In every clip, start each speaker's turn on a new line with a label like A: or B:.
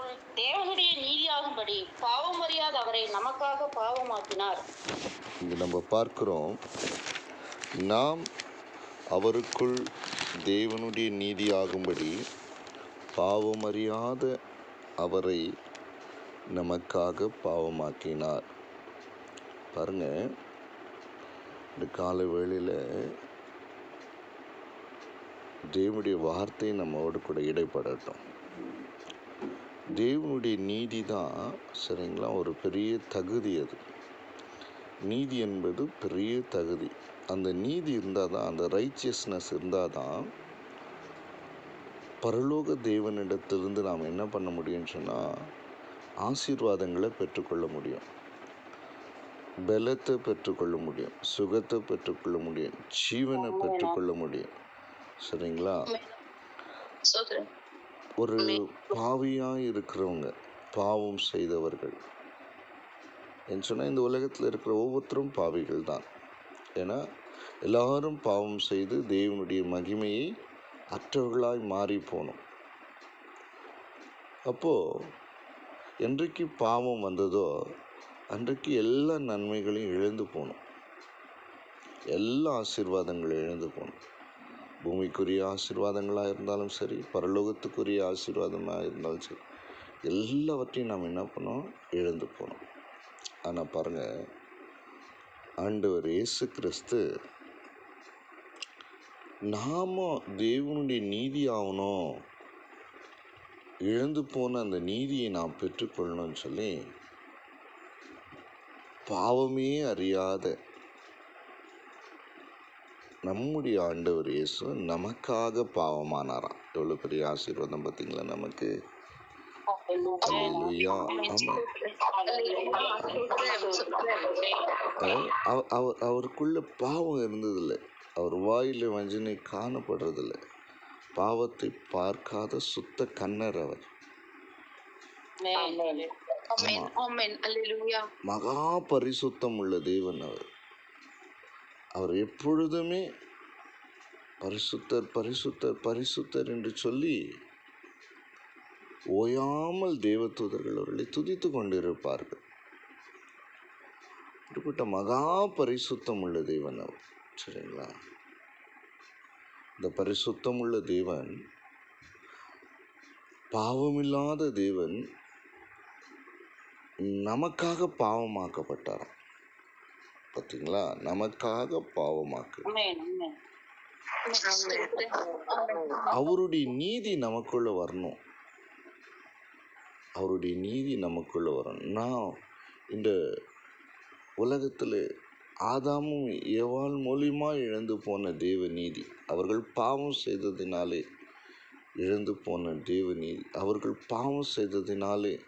A: அவர் தேவனுடைய நீதியாகும்படி பாவம் அறியாத அவரை நமக்காக பாவமாக்கினார்.
B: இங்கு நம்ம பார்க்கிறோம் நாம் அவருக்குள் தேவனுடைய நீதியாகும்படி பாவமறியாத அவரை நமக்காக பாவமாக்கினார். பாருங்க இந்த கால வேளையில் தேவனுடைய வார்த்தை நம்மோடு கூட இடைப்படட்டும். தேவனுடைய நீதி தான் சரிங்களா? ஒரு பெரிய தகுதி அது. நீதி என்பது பெரிய தகுதி. அந்த நீதி இருந்தால் தான் அந்த ரைச்சியஸ்னஸ் இருந்தால் தான் பரலோக தேவனிடத்திலிருந்து நாம் என்ன பண்ண முடியும்னு சொன்னால் ஆசீர்வாதங்களை பெற்றுக்கொள்ள முடியும். பலத்தை பெற்றுக்கொள்ள முடியும். சுகத்தை பெற்றுக்கொள்ள முடியும். ஜீவனை பெற்றுக்கொள்ள முடியும். சரிங்களா? ஒரு பாவியாக இருக்கிறவங்க பாவம் செய்தவர்கள். என்று சொன்னால் இந்த உலகத்தில் இருக்கிற ஒவ்வொருத்தரும் பாவிகள் தான். ஏன்னா எல்லாரும் பாவம் செய்து தேவனுடைய மகிமையை அற்றவர்களாய் மாறி போனோம். அப்போது என்றைக்கு பாவம் வந்ததோ அன்றைக்கு எல்லா நன்மைகளையும் இழந்து போனோம். எல்லா ஆசீர்வாதங்களையும் இழந்து போனோம். பூமிக்குரிய ஆசீர்வாதங்களாக இருந்தாலும் சரி பரலோகத்துக்குரிய ஆசீர்வாதமாக இருந்தாலும் சரி எல்லாவற்றையும் நாம் என்ன பண்ணோம்? எழுந்து போனோம். ஆனால் பாருங்கள் ஆண்டவர் இயேசு கிறிஸ்து நாம தேவனுடைய நீதி ஆகணும் இழந்து போன அந்த நீதியை நாம் பெற்றுக்கொள்ளணும்னு சொல்லி பாவமே அறியாத நம்முடைய ஆண்டவர் இயேசு நமக்காக பாவமானாராம். எவ்வளோ பெரிய ஆசீர்வாதம் பார்த்தீங்களா நமக்கு? அவர் அவருக்குள்ள பாவம் இருந்ததில்லை. அவர் வாயில் வஞ்சனை காணப்படுறதில்லை. பாவத்தை பார்க்காத சுத்த கண்ணர் அவர். மகா பரிசுத்தம் உள்ள தேவன் அவர். அவர் எப்பொழுதுமே பரிசுத்தர் பரிசுத்தர் பரிசுத்தர் என்று சொல்லி ஓயாமல் தேவதூதர்கள் அவர்களை துதித்து கொண்டிருப்பார்கள். இப்படிப்பட்ட மகா பரிசுத்தம் உள்ள தேவன் அவர் சரிங்களா? இந்த பரிசுத்தம் உள்ள தேவன் பாவமில்லாத தேவன் நமக்காக பாவமாக்கப்பட்டாராம். பார்த்தீங்களா நமக்காக பாவமாக்கு அவருடைய நீதி நமக்குள்ள வரணும். அவருடைய நீதி நமக்குள்ள வரணும். நான் இந்த உலகத்தில் ஆதாமும் ஏவாள் மூலியமா இழந்து போன தேவ நீதி அவர்கள் பாவம் செய்ததினாலே இழந்து போன தேவ நீதி அவர்கள் பாவம் செய்ததினாலே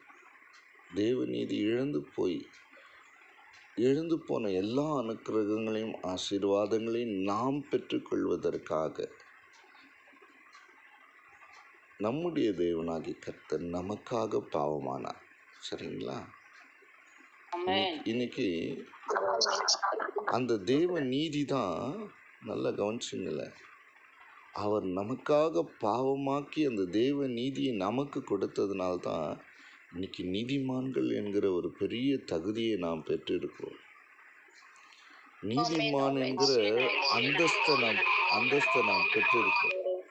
B: தேவ நீதி இழந்து போய் இழந்து போன எல்லா அனுக்கிரகங்களையும் ஆசீர்வாதங்களையும் நாம் பெற்றுக்கொள்வதற்காக நம்முடைய தேவனாகி கர்த்தர் நமக்காக பாவமானார். சரிங்களா? இன்னைக்கு- இன்னைக்கு அந்த தேவ நீதி தான் நல்லா கவனிச்சுங்களேன் அவர் நமக்காக பாவமாக்கி அந்த தேவ நீதியை நமக்கு கொடுத்ததுனால இன்றைக்கி இன்னைக்கு நீதிமான்கள் என்கிற ஒரு பெரிய தகுதியை நாம் பெற்றிருக்கிறோம். நீதிமான் என்கிற அந்தஸ்தை நாம் அந்தஸ்தை நாம் பெற்றிருக்கிறோம்.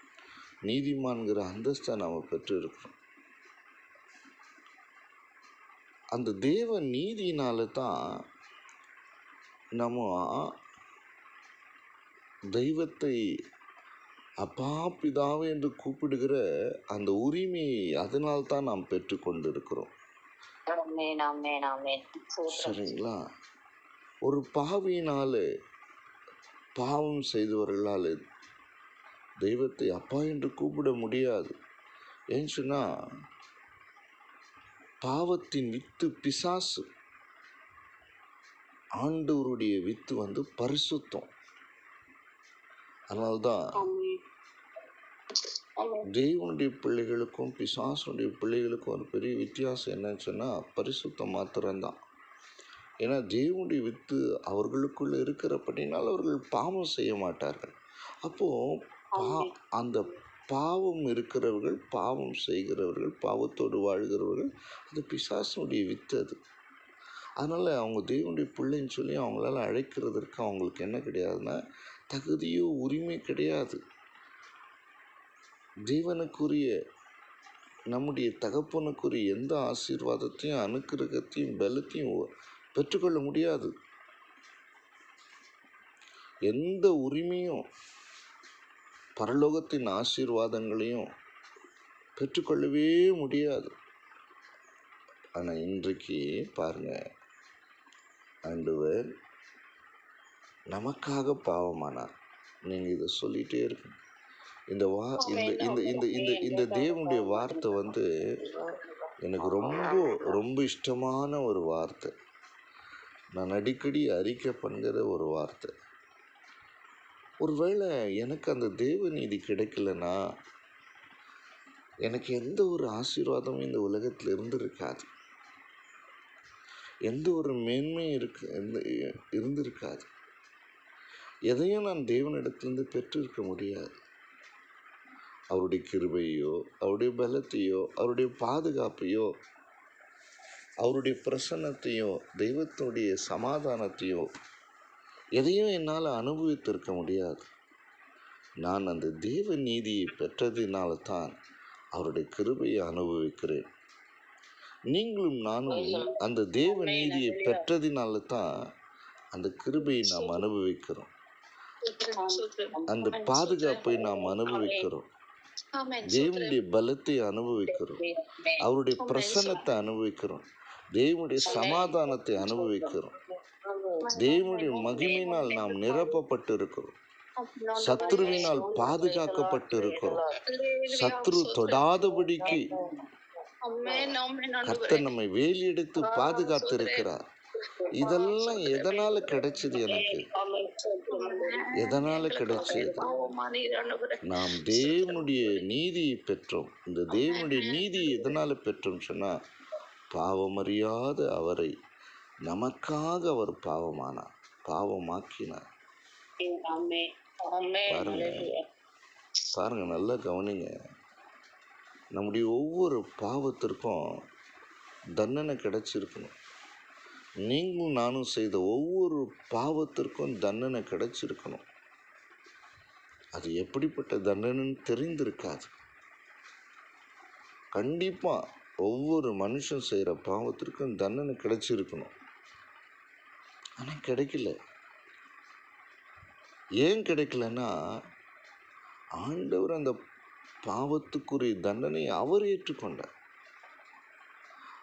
B: நீதிமான்கிற அந்தஸ்தை நாம் பெற்றிருக்கிறோம். அந்த தேவ நீதினால தான் நம்ம தெய்வத்தை அப்பா பிதாவே என்று கூப்பிடுகிற அந்த உரிமையை அதனால் தான் நாம் பெற்றுக்கொண்டிருக்கிறோம் சரிங்களா? ஒரு பாவியினால பாவம் செய்தவர்களால் தெய்வத்தை அப்பா என்று கூப்பிட முடியாது. ஏன்னு சொன்னா பாவத்தின் வித்து பிசாசு. ஆண்டவருடைய வித்து வந்து பரிசுத்தம். அதனால்தான் தேவனுடைய பிள்ளைகளுக்கும் பிசாசுடைய பிள்ளைகளுக்கும் ஒரு பெரிய வித்தியாசம் என்னன்னு சொன்னால் பரிசுத்தம் மாத்திரம்தான். ஏன்னா தேவனுடைய வித்து அவர்களுக்குள்ள இருக்கிறபடினால் அவர்கள் பாவம் செய்ய மாட்டார்கள். அப்போது பா அந்த பாவம் இருக்கிறவர்கள் பாவம் செய்கிறவர்கள் பாவத்தோடு வாழ்கிறவர்கள் அது பிசாசனுடைய வித்து அது. அதனால் அவங்க தேவனுடைய பிள்ளைன்னு சொல்லி அவங்களால அழைக்கிறதற்கு அவங்களுக்கு என்ன கிடையாதுன்னா தகுதியோ உரிமை கிடையாது. ஜீவனுக்குரிய நம்முடைய தகப்பனுக்குரிய எந்த ஆசீர்வாதத்தையும் அனுக்கிரகத்தையும் பலத்தையும் பெற்றுக்கொள்ள முடியாது. எந்த உரிமையும் பரலோகத்தின் ஆசீர்வாதங்களையும் பெற்றுக்கொள்ளவே முடியாது. ஆனால் இன்றைக்கு பாருங்க ஆண்டவர் நமக்காக பாவமானார். நீங்கள் இதை சொல்லிகிட்டே இருக்கணும் இந்த வா இந்த இந்த இந்த இந்த இந்த தேவனுடைய வார்த்தை வந்து எனக்கு ரொம்ப ரொம்ப இஷ்டமான ஒரு வார்த்தை. நான் அடிக்கடி அறிக்கை பண்ணுகிற ஒரு வார்த்தை. ஒருவேளை எனக்கு அந்த தேவ நீதி கிடைக்கலனா எனக்கு எந்த ஒரு ஆசீர்வாதமும் இந்த உலகத்தில் இருந்திருக்காது. எந்த ஒரு மேன்மையும் இருக்கு இருந்திருக்காது. எதையும் நான் தேவனிடத்திலிருந்து பெற்றிருக்க முடியாது. அவருடைய கிருபையோ அவருடைய பலத்தையோ அவருடைய பாதுகாப்பையோ அவருடைய பிரசன்னத்தையோ தெய்வத்துடைய சமாதானத்தையோ எதையும் என்னால் அனுபவித்திருக்க முடியாது. நான் அந்த தேவ நீதியை பெற்றதினால தான் அவருடைய கிருபையை அனுபவிக்கிறேன். நீங்களும் நானும் அந்த தேவ நீதியை பெற்றதினால தான் அந்த கிருபையை நாம் அனுபவிக்கிறோம். அந்த பாதுகாப்பை நாம் அனுபவிக்கிறோம். தேவனுடைய பலத்தை அனுபவிக்கிறோம். அவருடைய பிரசன்னத்தை அனுபவிக்கிறோம். தேவனுடைய சமாதானத்தை அனுபவிக்கிறோம். தேவனுடைய மகிமையினால் நாம் நிரப்பப்பட்டு இருக்கிறோம் சத்ருவினால் பாதுகாக்கப்பட்டு இருக்கிறோம் சத்ரு தொடாதபடிக்கு கர்த்தர் நம்மை வேலி எடுத்து பாதுகாத்து இருக்கிறார் இதெல்லாம் எதனால கிடைச்சது எனக்கு? எதனால கிடைச்சது? நாம் தேவனுடைய நீதியை பெற்றோம். இந்த தேவனுடைய நீதியை எதனால பெற்றோம் சொன்னா பாவமறியாத அவரை நமக்காக அவர் பாவமானார் பாவமாக்கினார். பாருங்க. பாருங்க நல்லா கவனிங்க. நம்முடைய ஒவ்வொரு பாவத்திற்கும் தண்டனை கிடைச்சிருக்கணும். நீங்களும் நானும் செய்த ஒவ்வொரு பாவத்திற்கும் தண்டனை கிடைச்சிருக்கணும். அது எப்படிப்பட்ட தண்டனைன்னு தெரிந்திருக்காது. கண்டிப்பாக ஒவ்வொரு மனுஷன் செய்கிற பாவத்திற்கும் தண்டனை கிடைச்சிருக்கணும். ஆனால் கிடைக்கல. ஏன் கிடைக்கலன்னா ஆண்டவர் அந்த பாவத்துக்குரிய தண்டனை அவர் ஏற்றுக்கொண்டார்.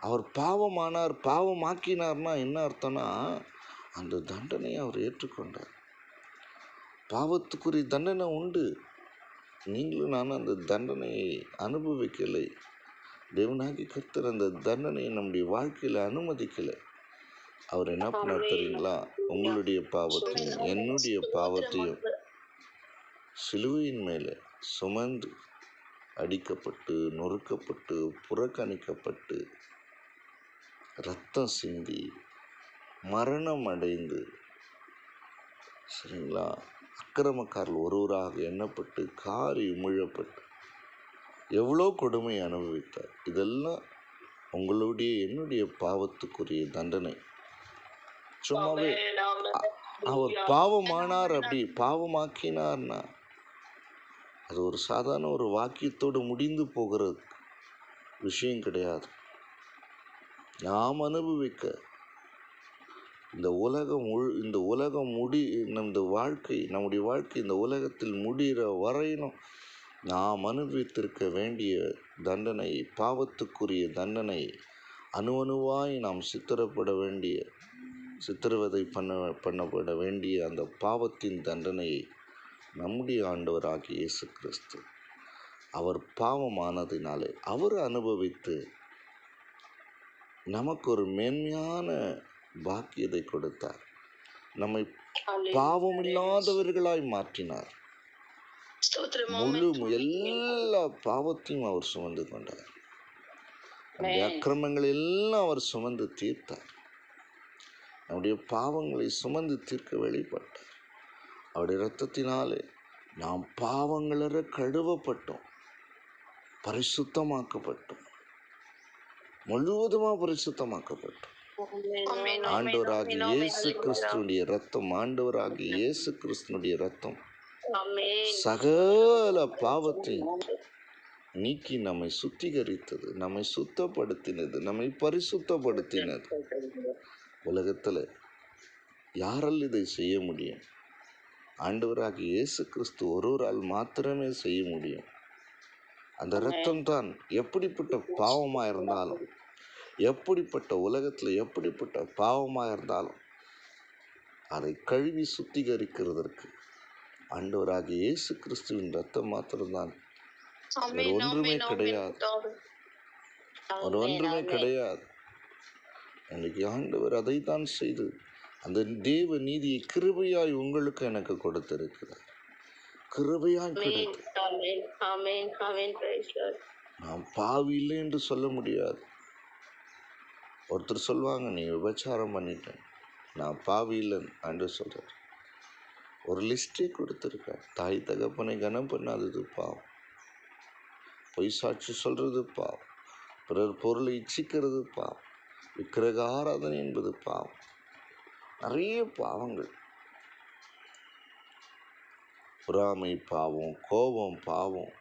B: அவர் பாவமானார் பாவமாக்கினார்னா என்ன அர்த்தம்னா அந்த தண்டனையை அவர் ஏற்றுக்கொண்டார். பாவத்துக்குரிய தண்டனை உண்டு. நீங்களும் நானும் அந்த தண்டனையை அனுபவிக்கலை. தேவனாகி கர்த்தர் அந்த தண்டனையை நம்முடைய வாழ்க்கையில் அனுமதிக்கலை. அவர் என்ன பண்ணார் தெரியுங்களா? உங்களுடைய பாவத்தையும் என்னுடைய பாவத்தையும் சிலுவையின் மேலே சுமந்து அடிக்கப்பட்டு நொறுக்கப்பட்டு புறக்கணிக்கப்பட்டு ரத்தம் சிந்தி மரணம் அடைந்து. சரிங்களா? அக்கிரமக்காரர்கள் ஒருவராக எண்ணப்பட்டு காரி உமிழப்பட்டு எவ்வளோ கொடுமை அனுபவித்தார். இதெல்லாம் உங்களுடைய என்னுடைய பாவத்துக்குரிய தண்டனை. சும்மாவே அவர் பாவமானார் அப்படி பாவமாக்கினார்னா அது ஒரு சாதாரண ஒரு வாக்கியத்தோடு முடிந்து போகிற விஷயம் கிடையாது. நாம் அனுபவிக்க. இந்த உலகம் முழு இந்த உலகம் முடி இந்த வாழ்க்கை நம்முடைய வாழ்க்கை இந்த உலகத்தில் முடிகிற வரையிலும் நாம் அனுபவித்திருக்க வேண்டிய தண்டனை பாவத்துக்குரிய தண்டனை அணு அணுவாய் நாம் சித்திரப்பட வேண்டிய சித்திரவதை பண்ண பண்ணப்பட வேண்டிய அந்த பாவத்தின் தண்டனையை நம்முடைய ஆண்டவராகிய இயேசு கிறிஸ்து அவர் பாவமானதினாலே அவர் அனுபவித்து நமக்கு ஒரு மேன்மையான பாக்கியத்தை கொடுத்தார். நம்மை பாவமில்லாதவர்களாய் மாற்றினார். முழு எல்லா பாவத்தையும் அவர் சுமந்து கொண்டார். அக்கிரமங்கள் எல்லாம் அவர் சுமந்து தீர்த்தார். நம்முடைய பாவங்களை சுமந்து தீர்க்க வெளிப்பட்டார் அவருடைய இரத்தத்தினாலே நாம் பாவங்களற கழுவப்பட்டோம். பரிசுத்தமாக்கப்பட்டோம். முழுவதுமா பரிசுத்தமாக்கப்பட்டோம்
A: ஆமென்.
B: ஆண்டவராகிய இயேசு கிறிஸ்துனுடைய ரத்தம் ஆண்டவராகிய இயேசு கிறிஸ்துனுடைய ரத்தம். சகல பாவத்தையும் நீக்கி நம்மை சுத்திகரித்தது நம்மை சுத்தப்படுத்தினது நம்மை பரிசுத்தப்படுத்தினது. உலகத்தில் யாரால் இதை செய்ய முடியும்? ஆண்டவராகிய இயேசு கிறிஸ்து ஒருவரால் மாத்திரமே செய்ய முடியும். அந்த இரத்தம் தான் எப்படிப்பட்ட பாவமாக இருந்தாலும் எப்படிப்பட்ட உலகத்தில் எப்படிப்பட்ட பாவமாக இருந்தாலும் அதை கழுவி சுத்திகரிக்கிறதற்கு ஆண்டவராகிய இயேசு கிறிஸ்துவின் ரத்தம் மாத்திரம்தான். வேறு ஒன்றுமே கிடையாது. ஒரு ஒன்றுமே. கிடையாது. இன்னைக்கு ஆண்டவர் அதைத்தான் செய்து அந்த தேவ நீதியை கிருபையாய் உங்களுக்கு எனக்கு கொடுத்திருக்கிறார். கிருபையாய். நான் பாவி இல்லை என்று சொல்ல முடியாது. ஒருத்தர் சொல்லுவாங்க நீ விபச்சாரம் பண்ணிட்டேன் நான் பாவி இல்லைன்னு ஆண்டு சொல்கிறார் ஒரு லிஸ்டே கொடுத்துருக்கார். தாய் தகப்பனை கனம் பண்ணாதது பாவம். பொய் சாட்சி சொல்கிறது பாவம். பிறர் பொருளை இச்சிக்கிறது பாவம். விக்கிரக ஆராதனை என்பது பாவம். நிறைய பாவங்கள். பொறாமை பாவம் கோபம் பாவம்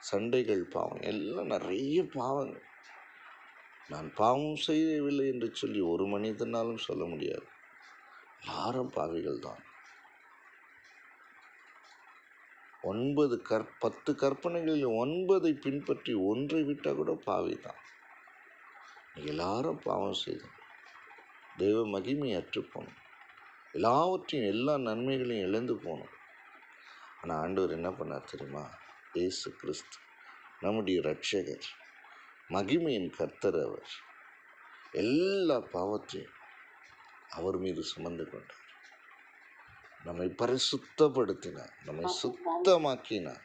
B: சண்டைகள் பாவம் எல்லாம் நிறைய பாவங்கள். நான் பாவம் செய்யவில்லை என்று சொல்லி ஒரு மனிதனாலும் சொல்ல முடியாது. எல்லாரும் பாவிகள் தான். ஒன்பது கற் பத்து கற்பனைகளில் ஒன்பதை பின்பற்றி ஒன்றை விட்டால் கூட பாவி தான். எல்லாரும் பாவம் செய்தோம். தெய்வ மகிமை அற்று போனோம். எல்லாவற்றையும் எல்லா நன்மைகளையும் இழந்து போனோம். ஆனால் ஆண்டவர் என்ன பண்ணார் தெரியுமா? இயேசு கிறிஸ்து நம்முடைய இரட்சகர் மகிமையின் கர்த்தர் அவர். எல்லா பாவத்தையும் அவர் மீது சுமந்து கொண்டார். நம்மை பரிசுத்தப்படுத்தினார் நம்மை சுத்தமாக்கினார்.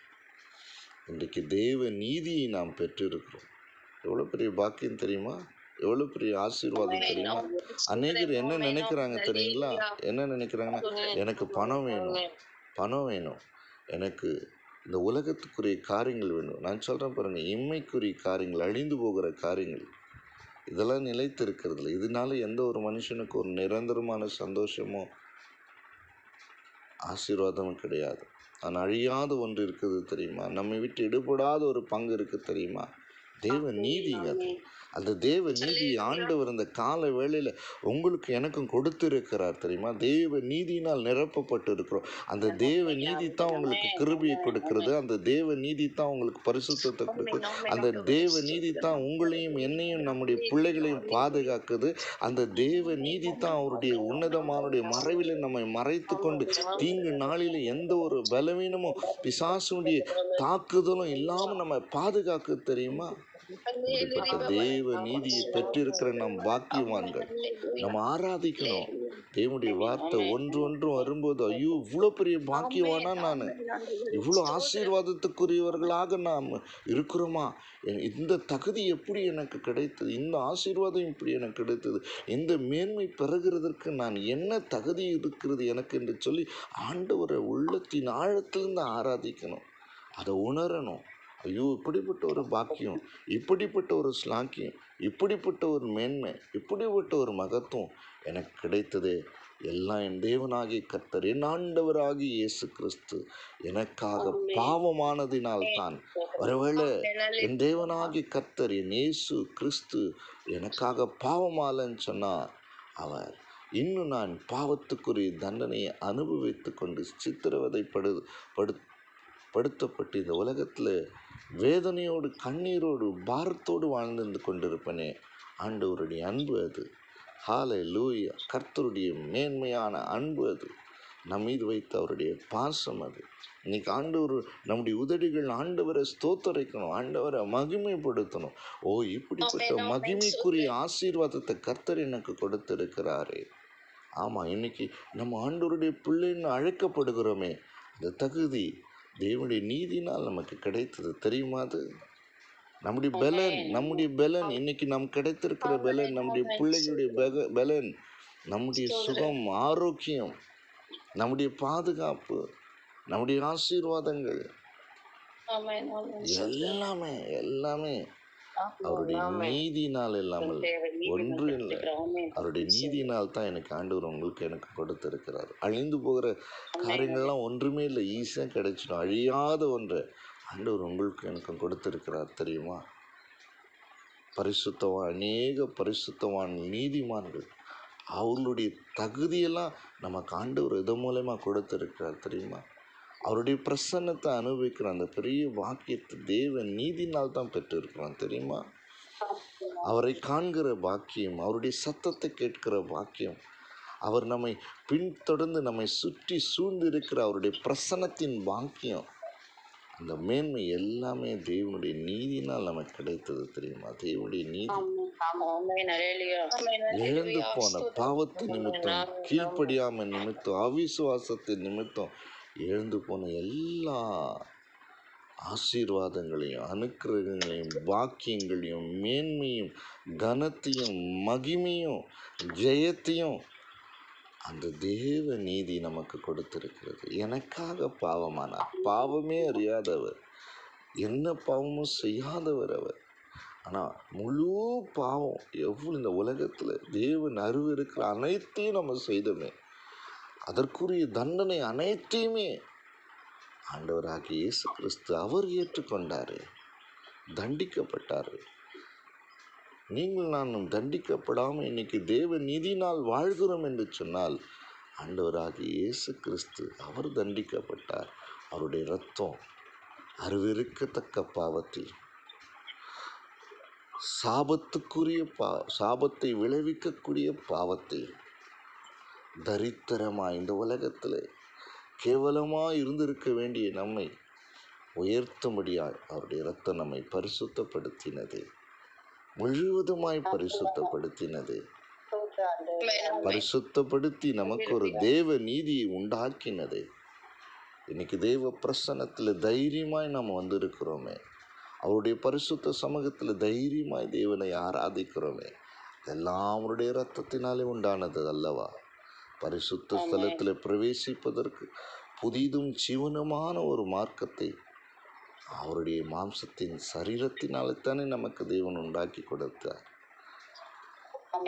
B: இன்றைக்கு தேவ நீதியை நாம் பெற்றிருக்கிறோம். எவ்வளோ பெரிய பாக்கியம் தெரியுமா? எவ்வளோ பெரிய ஆசீர்வாதம் தெரியுமா? அநேகர் என்ன நினைக்கிறாங்க தெரியுங்களா? என்ன நினைக்கிறாங்கன்னா எனக்கு பணம் வேணும். பணம் வேணும். எனக்கு இந்த உலகத்துக்குரிய காரியங்கள் வேணும். நான் சொல்கிறேன் பாருங்க இம்மைக்குரிய காரியங்கள் அழிந்து போகிற காரியங்கள். இதெல்லாம் நிலைத்து இருக்கிறதுல இதனால எந்த ஒரு மனுஷனுக்கு ஒரு நிரந்தரமான சந்தோஷமோ ஆசீர்வாதமும் கிடையாது. ஆனால் அழியாத ஒன்று இருக்குது தெரியுமா? நம்மை விட்டு எடுபடாத ஒரு பங்கு இருக்குது தெரியுமா? தேவ நீதிங்க அது. அந்த தேவ நீதி ஆண்டவர் இந்த கால வேளையில் உங்களுக்கு எனக்கும் கொடுத்திருக்கிறார் தெரியுமா? தேவ நீதியினால் நிரப்பப்பட்டு இருக்கிறோம் அந்த தேவ நீதி தான் உங்களுக்கு கிருபியை கொடுக்கிறது. அந்த தேவ நீதி தான் உங்களுக்கு பரிசுத்தத்தை கொடுக்குது அந்த தேவ நீதி தான் உங்களையும் என்னையும் நம்முடைய பிள்ளைகளையும் பாதுகாக்குது. அந்த தேவ நீதி தான் அவருடைய உன்னதமானுடைய மறைவில் நம்மை மறைத்து கொண்டு தீங்கு நாளில் எந்த ஒரு பலவீனமும் பிசாசுடைய தாக்குதலும் இல்லாமல் நம்ம பாதுகாக்க தெரியுமா? தேவ நீதியை பெற்றிருக்கிற நம் பாக்கியவான்கள். நம்ம ஆராதிக்கணும். தேவனுடைய வார்த்தை ஒன்று ஒன்று வரும்போது ஐயோ இவ்வளோ பெரிய பாக்கியவானா நான்? இவ்வளோ ஆசீர்வாதத்துக்குரியவர்களாக நாம் இருக்கிறோமா? இந்த தகுதி எப்படி எனக்கு கிடைத்தது? இந்த ஆசீர்வாதம் இப்படி எனக்கு கிடைத்தது? இந்த மேன்மை பெறுகிறதற்கு நான் என்ன தகுதி இருக்கிறது எனக்கு என்று சொல்லி ஆண்டவரை உள்ளத்தின் ஆழத்திலிருந்து ஆராதிக்கணும். அதை உணரணும். ஐயோ இப்படிப்பட்ட ஒரு பாக்கியம் இப்படிப்பட்ட ஒரு ஸ்லாக்கியம் இப்படிப்பட்ட ஒரு மேன்மை இப்படிப்பட்ட ஒரு மகத்துவம் எனக்கு கிடைத்ததே எல்லாம் என் தேவனாகிய கர்த்தர் என் ஆண்டவராகிய இயேசு கிறிஸ்து. எனக்காக பாவமானதினால் தான். ஒருவேளை என் தேவனாகிய கர்த்தர் என் இயேசு கிறிஸ்து எனக்காக பாவமாலன்னு சொன்னார் அவர் இன்னும் நான் பாவத்துக்குரிய தண்டனையை அனுபவித்து கொண்டு சித்திரவதைப்படு படு படுத்தப்பட்டு இந்த உலகத்தில் வேதனையோடு கண்ணீரோடு பாரத்தோடு வாழ்ந்து கொண்டிருப்பனே. ஆண்டவருடைய அன்பு அது. ஹாலை லூயா கர்த்தருடைய மேன்மையான அன்பு அது. நம் மீது வைத்த அவருடைய பாசம் அது. இன்னைக்கு ஆண்டவர் நம்முடைய உதடுகள் ஆண்டவரை ஸ்தோத்தரிக்கணும் ஆண்டவரை மகிமைப்படுத்தணும். ஓ இப்படிப்பட்ட மகிமைக்குரிய ஆசீர்வாதத்தை கர்த்தர் எனக்கு கொடுத்திருக்கிறாரே. ஆமாம் இன்னைக்கு நம்ம ஆண்டவருடைய பிள்ளைன்னு அழைக்கப்படுகிறோமே. அந்த தகுதி தேவனுடைய நீதினால் நமக்கு கிடைத்தது. தெரியுமா அது? நம்முடைய பலன் நம்முடைய பலன். இன்னைக்கு நம் கிடைத்திருக்கிற பலன் நம்முடைய பிள்ளைகளுடைய பக பலன் நம்முடைய சுகம் ஆரோக்கியம் நம்முடைய பாதுகாப்பு நம்முடைய ஆசீர்வாதங்கள். எல்லாமே எல்லாமே. அவருடைய நீதினால் இல்லாமல் ஒன்று இல்லை. அவருடைய நீதியினால் தான் எனக்கு ஆண்டவர் உங்களுக்கு எனக்கு கொடுத்திருக்கிறார். அழிந்து போகிற காரியங்கள்லாம் ஒன்றுமே இல்லை. ஈஸியாக கிடைச்சிடும். அழியாத ஒன்றை ஆண்டவர் உங்களுக்கு எனக்கு கொடுத்திருக்கிறார் தெரியுமா? பரிசுத்தவான் அநேக பரிசுத்தவான் நீதிமான்கள். அவர்களுடைய தகுதியெல்லாம் நமக்கு ஆண்டவர் இது மூலயமா கொடுத்திருக்கிறார் தெரியுமா? அவருடைய பிரசன்னத்தை அனுபவிக்கிற அந்த பெரிய வாக்கியத்தை தேவ நீதினால் தான் பெற்றிருக்கிறான் தெரியுமா? அவரை காண்கிற பாக்கியம் அவருடைய சத்தத்தை கேட்கிற பாக்கியம் அவர் நம்மை பின்தொடர்ந்து நம்மை சுற்றி சூழ்ந்து இருக்கிற அவருடைய பிரசன்னத்தின் பாக்கியம் அந்த மேன்மை எல்லாமே தேவனுடைய நீதினால் நமக்கு கிடைத்தது தெரியுமா? தேவனுடைய நீதி. இழந்து போன பாவத்தின் நிமித்தம் கீழ்ப்படியாம நிமித்தம் அவிசுவாசத்தின் நிமித்தம் எழுந்து போன எல்லா ஆசீர்வாதங்களையும் அனுக்கிரகங்களையும் பாக்கியங்களையும் மேன்மையும் கனத்தையும் மகிமையும் ஜெயத்தையும் அந்த தேவ நீதி நமக்கு கொடுத்திருக்கிறது. எனக்காக பாவமானார். பாவமே அறியாதவர். என்ன பாவமும் செய்யாதவர் அவர். ஆனால் முழு பாவம் எவ்வளோ இந்த உலகத்தில் தேவன் அறிவு இருக்கிற அனைத்தையும் நம்ம செய்தோமே. அதற்குரிய தண்டனை அனைத்தையுமே ஆண்டவராகிய இயேசு கிறிஸ்து அவர் ஏற்றுக்கொண்டார். தண்டிக்கப்பட்டார். நீங்கள் நானும் தண்டிக்கப்படாமல் இன்னைக்கு தேவ நீதினால் வாழ்கிறோம் என்று சொன்னால் ஆண்டவராகிய இயேசு கிறிஸ்து அவர் தண்டிக்கப்பட்டார். அவருடைய இரத்தம் அறிவிருக்கத்தக்க பாவத்தில் சாபத்துக்குரிய பா சாபத்தை விளைவிக்கக்கூடிய பாவத்தை தரித்திரமாக இந்த உலகத்தில் கேவலமாக இருந்திருக்க வேண்டிய நம்மை உயர்த்தும்படியாய் அவருடைய இரத்தம் நம்மை பரிசுத்தப்படுத்தினது. முழுவதுமாய் பரிசுத்தப்படுத்தினது. பரிசுத்தப்படுத்தி நமக்கு ஒரு தேவ நீதியை உண்டாக்கினது. இன்னைக்கு தேவ பிரசனத்தில் தைரியமாய் நம்ம வந்திருக்கிறோமே. அவருடைய பரிசுத்த சமூகத்தில் தைரியமாய் தேவனை ஆராதிக்கிறோமே. இதெல்லாம் அவருடைய ரத்தத்தினாலே உண்டானது அல்லவா? பரிசுத்த ஸ்தலத்தில் பிரவேசிப்பதற்கு புதிதும் ஜீவனமான ஒரு மார்க்கத்தை அவருடைய மாம்சத்தின் சரீரத்தினாலே தானே நமக்கு தேவன் உண்டாக்கி கொடுத்தார்.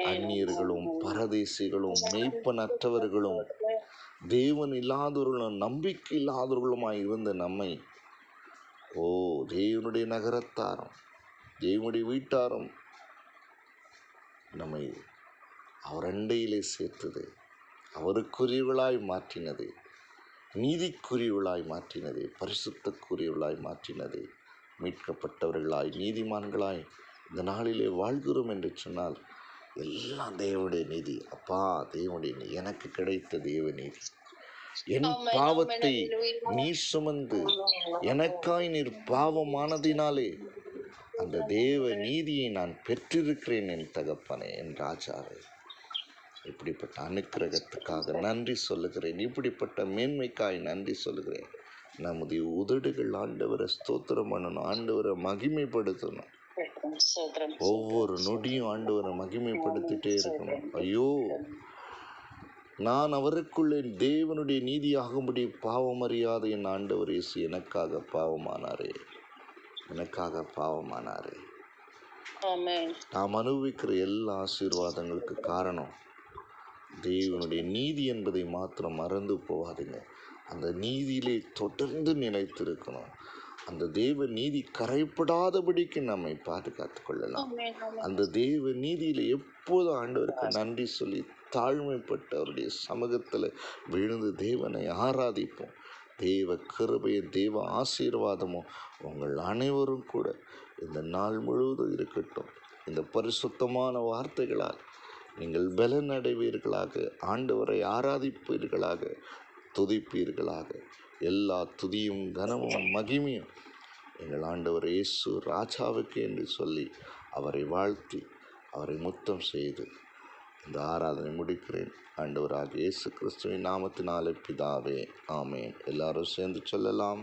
B: அந்நியர்களும் பரதேசிகளும் மெய்ப்பனற்றவர்களும் தேவன் இல்லாதவர்களும் நம்பிக்கை இல்லாதவர்களுமாய் இருந்த நம்மை ஓ தேவனுடைய நகரத்தாரும் தேவனுடைய வீட்டாரும் நம்மை அவர் அண்டையிலே சேர்த்தது. அவருக்குரியவளாய் மாற்றினது. நீதிக்குரியவளாய் மாற்றினது. பரிசுத்தக்குரியவளாய் மாற்றினது. மீட்கப்பட்டவர்களாய் நீதிமான்களாய் இந்த நாளிலே வாழ்கிறோம் என்று சொன்னால் எல்லாம் தேவனுடைய நீதி அப்பா தேவனுடைய எனக்கு கிடைத்த தேவ நீதி. என் பாவத்தை நீர் சுமந்து எனக்காய் நீர் பாவமானதினாலே அந்த தேவ நீதியை நான் பெற்றிருக்கிறேன் என் தகப்பனே என் ராஜாவே. இப்படிப்பட்ட அனுக்கிரகத்துக்காக நன்றி சொல்லுகிறேன். இப்படிப்பட்ட மேன்மைக்காய் நன்றி சொல்லுகிறேன். நமது உதடுகள் ஆண்டவரை ஸ்தோத்திரம் பண்ணணும் ஆண்டவரை மகிமைப்படுத்தணும். ஒவ்வொரு நொடியும் ஆண்டவரை மகிமைப்படுத்திட்டே இருக்கணும். ஐயோ! நான் அவருக்குள்ளே தேவனுடைய நீதியாகும்படி பாவம் அறியாத என் ஆண்டவர் இயேசு எனக்காக பாவமானாரே. எனக்காக பாவமானாரே. நாம் அனுபவிக்கிற எல்லா ஆசீர்வாதங்களுக்கு காரணம் தேவனுடைய நீதி என்பதை மாத்திரம் மறந்து போகாதீங்க. அந்த நீதியிலே தொடர்ந்து நிலைத்திருக்கணும். அந்த தேவ நீதி கரைப்படாதபடிக்கு நம்மை பாதுகாத்து கொள்ளலாம். அந்த தேவ நீதியில் எப்போதும் ஆண்டவருக்கு நன்றி சொல்லி தாழ்மைப்பட்டு அவருடைய சமூகத்தில் விழுந்து தேவனை ஆராதிப்போம். தேவ கிருபையும் தேவ ஆசீர்வாதமும் உங்கள் அனைவரும் கூட இந்த நாள் முழுவதும் இருக்கட்டும். இந்த பரிசுத்தமான வார்த்தைகளால் நீங்கள் பலன் அடைவீர்களாக ஆண்டவரை ஆராதிப்பீர்களாக துதிப்பீர்களாக. எல்லா துதியும் கனமும் மகிமையும் எங்கள் ஆண்டவர் இயேசு ராஜாவுக்கு என்று சொல்லி அவரை வாழ்த்தி அவரை முத்தம் செய்து இந்த ஆராதனை முடிக்கிறேன். ஆண்டவராக இயேசு கிறிஸ்துவின் நாமத்தினாலே பிதாவே ஆமேன். எல்லாரும் சேர்ந்து சொல்லலாம்.